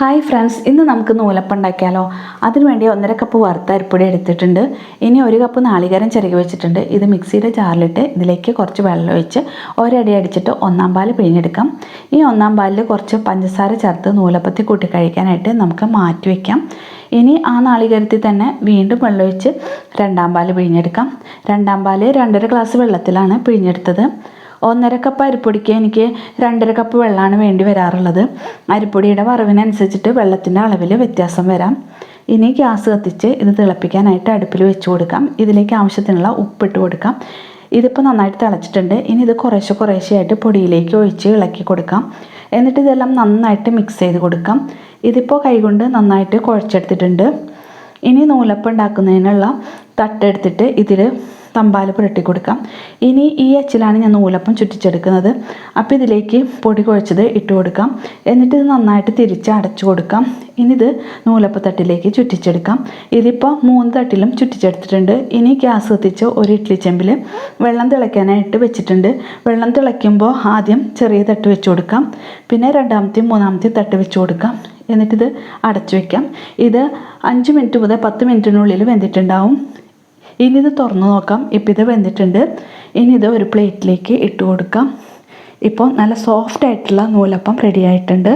Hi friends ഇന്ന് നമുക്ക് നൂലപ്പം ഉണ്ടാക്കിയാലോ? അതിനുവേണ്ടി ഒന്നര കപ്പ് വറുത്ത അരിപ്പൊടി എടുത്തിട്ടുണ്ട്. ഇനി ഒരു കപ്പ് നാളികേരം ചിരകി വെച്ചിട്ടുണ്ട്. ഇത് മിക്സിയുടെ ജാറിലിട്ട് ഇതിലേക്ക് കുറച്ച് വെള്ളം ഒഴിച്ച് ഒരടി അടിച്ചിട്ട് ഒന്നാം പാൽ പിഴിഞ്ഞെടുക്കാം. ഈ ഒന്നാം പാലിൽ കുറച്ച് പഞ്ചസാര ചേർത്ത് നൂലപ്പത്തിൽ കൂട്ടി കഴിക്കാനായിട്ട് നമുക്ക് മാറ്റി വയ്ക്കാം ഇനി ആ നാളികേരത്തിൽ തന്നെ വീണ്ടും വെള്ളം വെള്ളമൊഴിച്ച് രണ്ടാം പാൽ പിഴിഞ്ഞെടുക്കാം. രണ്ടാം പാൽ രണ്ടര ഗ്ലാസ് വെള്ളത്തിലാണ് പിഴിഞ്ഞെടുത്തത്. ഒന്നര കപ്പ് അരിപ്പൊടിക്ക് എനിക്ക് രണ്ടര കപ്പ് വെള്ളമാണ് വേണ്ടി വരാറുള്ളത്. അരിപ്പൊടിയുടെ വറവിനനുസരിച്ചിട്ട് വെള്ളത്തിന്റെ അളവിൽ വ്യത്യാസം വരാം. ഇനി ഗ്യാസ് കത്തിച്ച് ഇത് തിളപ്പിക്കാനായിട്ട് അടുപ്പിൽ വെച്ച് കൊടുക്കാം. ഇതിലേക്ക് ആവശ്യത്തിനുള്ള ഉപ്പിട്ട് കൊടുക്കാം. ഇതിപ്പോൾ നന്നായിട്ട് തിളച്ചിട്ടുണ്ട്. ഇനി ഇത് കുറേശ്ശെ കുറേശ്ശെയായിട്ട് പൊടിയിലേക്ക് ഒഴിച്ച് ഇളക്കി കൊടുക്കാം. എന്നിട്ട് ഇതെല്ലാം നന്നായിട്ട് മിക്സ് ചെയ്ത് കൊടുക്കാം. ഇതിപ്പോൾ കൈകൊണ്ട് നന്നായിട്ട് കുഴച്ചെടുത്തിട്ടുണ്ട്. ഇനി നൂലപ്പം ഉണ്ടാക്കുന്നതിനുള്ള തട്ടെടുത്തിട്ട് ഇതിൽ തമ്പാൽ പുരട്ടി കൊടുക്കാം. ഇനി ഈ അച്ചിലാണ് ഞാൻ നൂലപ്പം ചുറ്റിച്ചെടുക്കുന്നത്. അപ്പോൾ ഇതിലേക്ക് പൊടി കുഴച്ചത് ഇട്ട് കൊടുക്കാം. എന്നിട്ട് ഇത് നന്നായിട്ട് തിരിച്ച് അടച്ചു കൊടുക്കാം. ഇനി ഇത് നൂലപ്പത്തട്ടിലേക്ക് ചുറ്റിച്ചെടുക്കാം. ഇതിപ്പോൾ മൂന്ന് തട്ടിലും ചുറ്റിച്ചെടുത്തിട്ടുണ്ട്. ഇനി ഗ്യാസ് കത്തിച്ച് ഒരു ഇഡ്ഡലി ചെമ്പിൽ വെള്ളം തിളയ്ക്കാനായിട്ട് വെച്ചിട്ടുണ്ട്. വെള്ളം തിളയ്ക്കുമ്പോൾ ആദ്യം ചെറിയ തട്ട് വെച്ച് കൊടുക്കാം. പിന്നെ രണ്ടാമത്തെയും മൂന്നാമത്തെയും തട്ട് വെച്ച് കൊടുക്കാം. എന്നിട്ടിത് അടച്ചു വയ്ക്കാം ഇത് അഞ്ച് മിനിറ്റ് മുതൽ പത്ത് മിനിറ്റിനുള്ളിൽ വെന്തിട്ടുണ്ടാവും. ഇനി ഇത് തുറന്നു നോക്കാം. ഇപ്പം ഇത് വെന്തിട്ടുണ്ട്. ഇനി ഇത് ഒരു പ്ലേറ്റിലേക്ക് ഇട്ട് കൊടുക്കാം. ഇപ്പോൾ നല്ല സോഫ്റ്റ് ആയിട്ടുള്ള നൂലപ്പം റെഡി ആയിട്ടുണ്ട്.